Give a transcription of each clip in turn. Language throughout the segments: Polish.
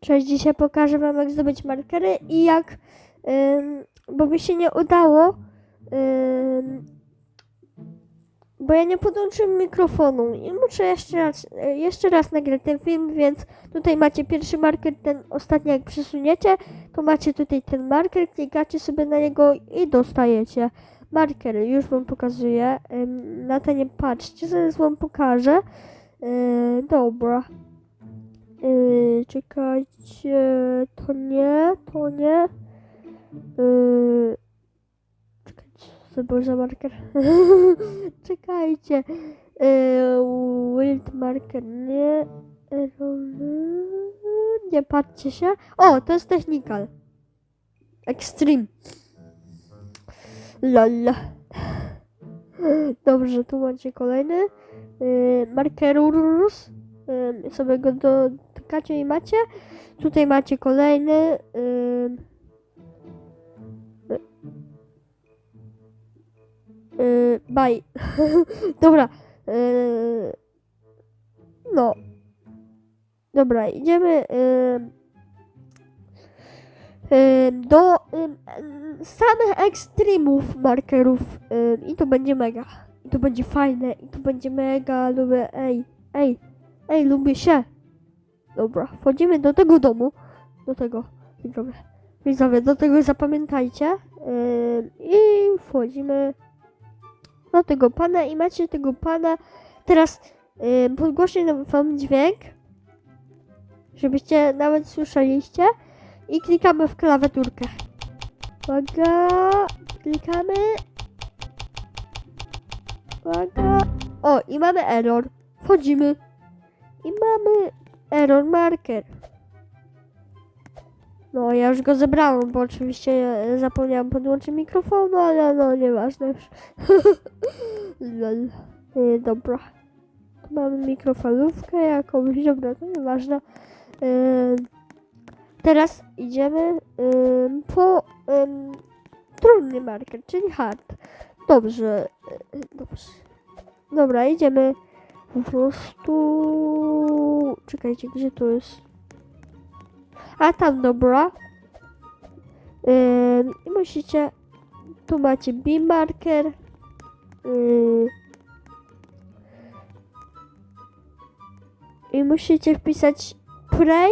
Cześć, dzisiaj pokażę wam jak zdobyć markery i jak, ym, bo mi się nie udało, ym, bo ja nie podłączyłem mikrofonu i muszę jeszcze raz, jeszcze raz nagrać ten film, więc tutaj macie pierwszy marker, ten ostatni jak przesuniecie, to macie tutaj ten marker, klikacie sobie na niego i dostajecie marker. Już wam pokazuję, ym, na to nie patrzcie, zaraz wam pokażę. Dobra. Yy, czekajcie, to nie, to nie. Yy, czekajcie, był za marker? czekajcie. Yy, wild marker, nie. Nie patrzcie się. O, to jest technical. Extreme. Lol. Dobrze, tu macie kolejny. Yy, markerus. Yy, sobie go dotykacie i macie. Tutaj macie kolejny. Yy, yy. Dobra. Yy, no. Dobra, idziemy yy, yy, do yy, samych ekstremów markerów yy, i to będzie mega. I to będzie fajne, i to będzie mega, lubię, ej, ej, ej, lubię się. Dobra, wchodzimy do tego domu, do tego, widzowie, widzowie, do tego zapamiętajcie yy, i wchodzimy do tego pana i macie tego pana, teraz yy, podgłośnie wam dźwięk, żebyście nawet słyszeliście i klikamy w klawiaturkę. Uwaga, klikamy, Uwaga. O, i mamy error. Wchodzimy. I mamy error marker. No, ja już go zebrałem, bo oczywiście e, zapomniałam podłączyć mikrofonu, ale no, nieważne już. E, dobra. Tu mamy mikrofalówkę jakąś, dobra, to nieważne. E, teraz idziemy po trudny marker, czyli hard. Dobrze, dobrze. Dobra, idziemy po prostu. Czekajcie, gdzie to jest? A tam, dobra. I musicie. Tu macie B marker. Yy, I musicie wpisać pray.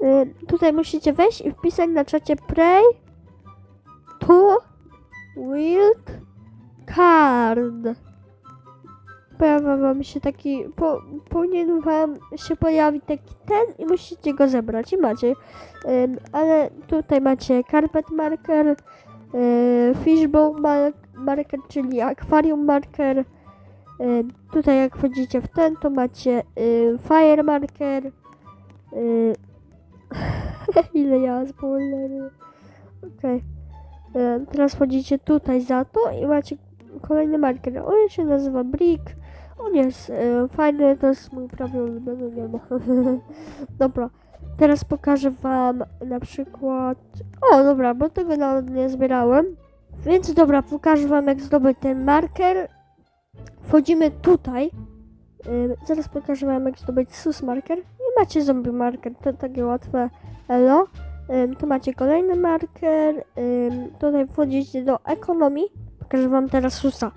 Yy, tutaj musicie wejść i wpisać na czacie pray to wild card. Pojawia wam się taki, po, powinien wam się pojawić taki ten i musicie go zebrać i macie. Ym, ale tutaj macie carpet marker, yy, fishbowl mar- marker, czyli akwarium marker. Ym, tutaj jak wchodzicie w ten, to macie yy, fire marker. Ile ja spoilery. Okej. Ym, Teraz wchodzicie tutaj za to i macie kolejny marker. On się nazywa Brick. On jest e, fajny, to jest mój prawie ulubiony, ma. dobra, teraz pokażę wam na przykład... O, dobra, bo tego nawet nie zbierałem. Więc dobra, pokażę wam jak zdobyć ten marker. Wchodzimy tutaj. Ym, zaraz pokażę wam jak zdobyć sus marker. I macie zombie marker, to takie łatwe. Elo. Ym, tu macie kolejny marker. Tutaj wchodzicie do ekonomii. Pokażę wam teraz susa.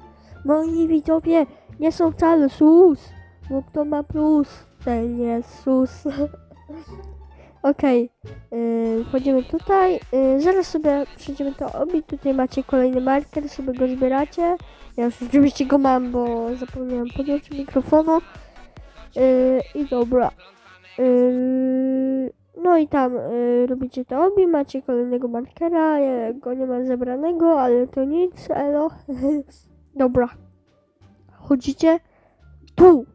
Moi widzowie, nie są wcale sus, bo to ma plus. Ten jest sus. Okej, yy, wchodzimy tutaj. Yy, zaraz sobie przejdziemy to obić. Tutaj macie kolejny marker, sobie go zbieracie. Ja już oczywiście go mam, bo zapomniałem podłączyć mikrofonu. Yy, I dobra. Yy, no i tam yy, robicie to obi, macie kolejnego markera. Ja go nie mam zebranego, ale to nic, elo. dobra. Chodzicie tu.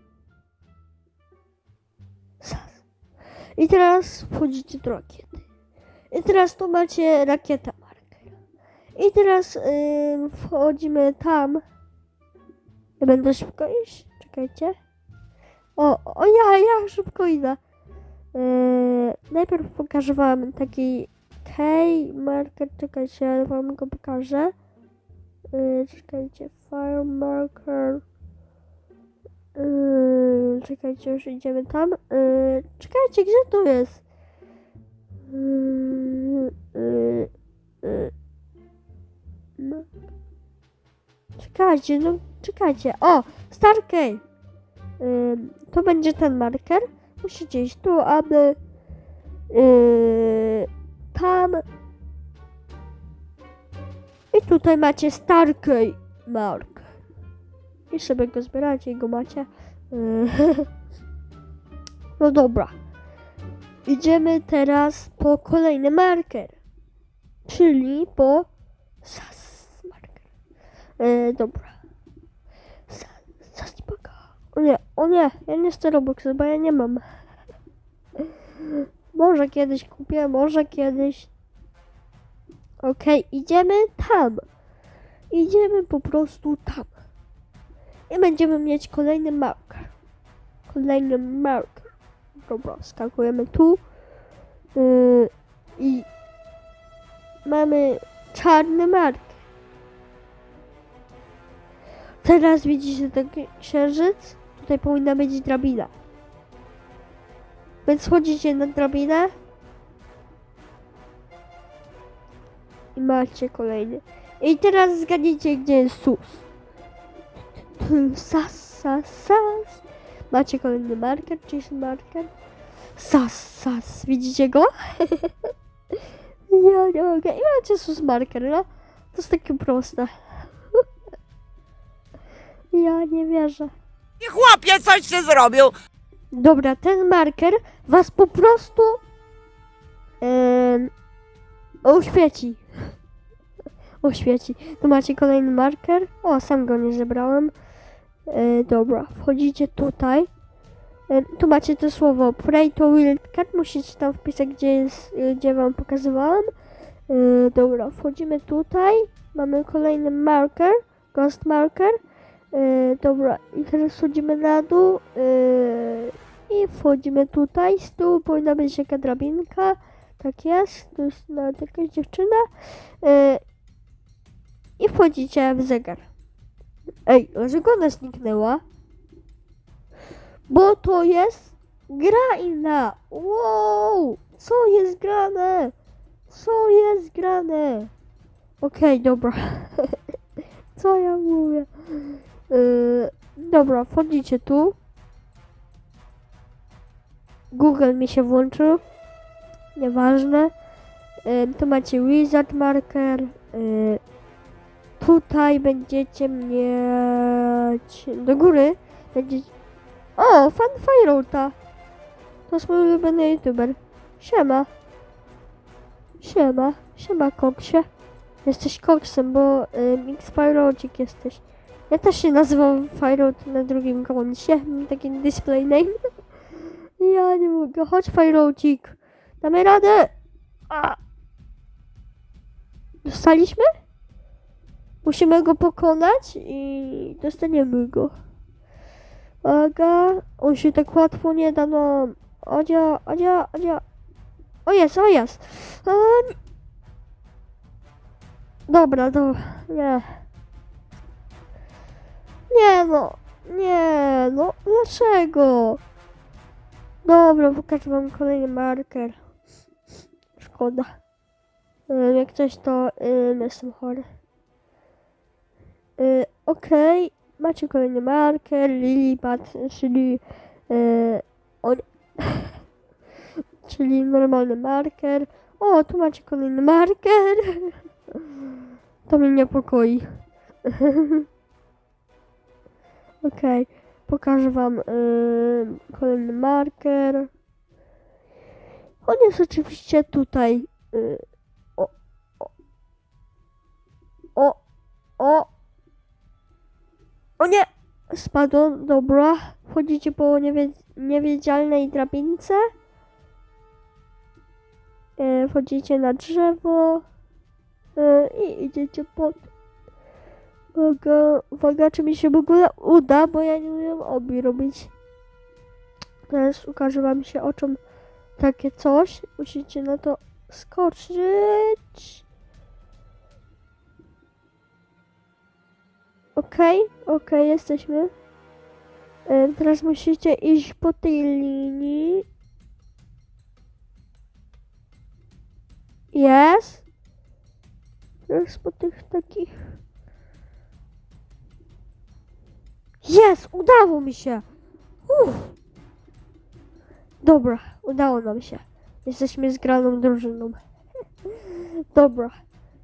I teraz wchodzicie do rakiety. I teraz tu macie rakieta marker. I teraz yy, wchodzimy tam. Ja będę szybko iść. Czekajcie. O, o ja, ja szybko idę. Yy, najpierw pokażę wam taki K marker. Czekajcie, ja wam go pokażę. Yy, czekajcie, fire marker. Yy, czekajcie, już idziemy tam. Yy, czekajcie, gdzie to jest? Yy, yy, yy. No. Czekajcie, no czekajcie. O, Starkey! Yy, to będzie ten marker. Musicie iść tu, aby yy, tam i tutaj macie Starkey Mark. I sobie go zbieracie i go macie. No dobra. Idziemy teraz po kolejny marker. Czyli po SAS marker. Yy, dobra. Sa- SAS baka. O nie, o nie, ja nie chcę Robuxy, bo ja nie mam. Może kiedyś kupię, może kiedyś. Okej, idziemy tam. Idziemy po prostu tam. I będziemy mieć kolejny marker. Kolejny marker. Dobra, skakujemy tu. Yy, I mamy czarny marker. Teraz widzicie ten księżyc? Tutaj powinna być drabina. Więc chodzicie na drabinę. I macie kolejny. I teraz zgadnijcie, gdzie jest sus. Sas, sas, sas. Macie kolejny marker, czyjś marker. Sas, sas. Widzicie go? ja nie mogę. I macie sus marker, no? To jest takie proste. ja nie wierzę. I chłopie, coś się zrobił. Dobra, ten marker was po prostu em, oświeci. Oświeci. Tu macie kolejny marker. O, sam go nie zebrałem. E, dobra, wchodzicie tutaj. E, tu macie to słowo Pray to Wildcard. Musicie tam wpisać, gdzie jest, e, gdzie wam pokazywałem. E, dobra, wchodzimy tutaj. Mamy kolejny marker. Ghost marker. E, dobra, i teraz schodzimy na dół. E, I wchodzimy tutaj. Z tyłu powinna być jaka drabinka. Tak jest. Tu jest nawet jakaś dziewczyna. E, I wchodzicie w zegar. Ej, dlaczego ona zniknęła? Bo to jest gra inna. Wow! Co jest grane? Co jest grane? Okej, dobra. Co ja mówię? Yy, dobra, wchodzicie tu. Google mi się włączył. Nieważne. Yy, tu macie Wizard Marker. Yy, tutaj będziecie mieć do góry. Będziecie... O, fan Fireouta. To jest mój ulubiony youtuber. Siema. Siema. Siema, koksie. Jesteś koksem, bo y, Mix Fireoutik jesteś. Ja też się nazywam Fireout na drugim koncie. Mam taki display name. Ja nie mogę. Chodź Fireoutik. Damy radę. A. Dostaliśmy? Musimy go pokonać i dostaniemy go. Uwaga, on się tak łatwo nie da nam. Odzia, odzia, odzia. O jest, o jest. Nie- Dobra, dobra, nie. Nie no, nie no, dlaczego? Dobra, pokażę wam kolejny marker. Szkoda. Jak coś to ym, jestem chory. Y, Okej, macie kolejny marker, Lilipad, czyli y, on, czyli normalny marker. O, tu macie kolejny marker. To mnie niepokoi. Okej, pokażę wam y, kolejny marker. On jest oczywiście tutaj. Y, o, o, o, o, o nie! Spadłem, dobra. Wchodzicie po niewie- niewiedzialnej drabince. E, wchodzicie na drzewo. E, I idziecie pod. Uwaga, uwaga, czy mi się w ogóle uda, bo ja nie umiem obi robić. Teraz ukaże wam się oczom takie coś. Musicie na to skoczyć. Okej, okej, jesteśmy. E, teraz musicie iść po tej linii. Jest. Teraz po tych takich. Jest! Udało mi się! Uff. Dobra, udało nam się. Jesteśmy zgraną drużyną. Dobra.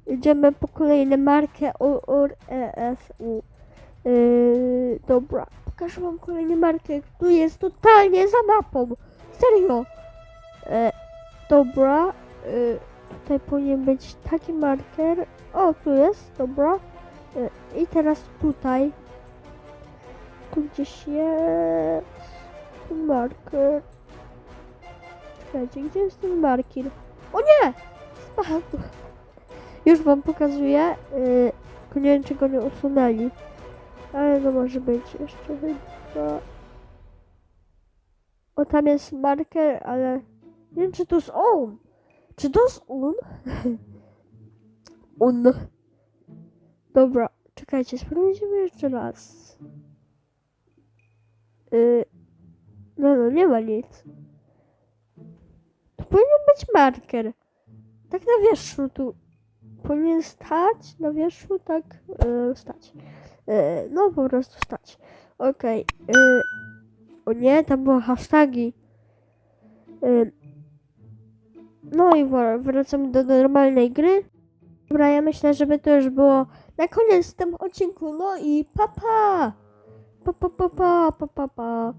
Idziemy po kolejne markę O, O, E. Yy, dobra, pokażę wam kolejną markę. Tu jest totalnie za mapą. Serio. E, dobra. Y, tutaj powinien być taki marker. O, tu jest, dobra. E, I teraz tutaj. Tu gdzieś jest ten marker. Czekajcie, gdzie jest ten marker? O nie! Spadł. Już wam pokazuję. Yy, nie wiem, czy go nie usunęli. Ale no może być jeszcze chyba. O, tam jest marker, ale nie wiem, czy to jest on. Czy to jest on? on. Dobra, czekajcie, sprawdzimy jeszcze raz. Yy, no, no, nie ma nic. Tu powinien być marker. Tak na wierzchu tu powinien stać, na wierzchu tak yy, stać. Yy, no po prostu stać. Okej. yy, o nie, tam były hasztagi. Yy, no i wr- wracamy do normalnej gry. Dobra, ja myślę, żeby to już było na koniec w tym odcinku. No i papa! Pa pa pa pa pa pa pa.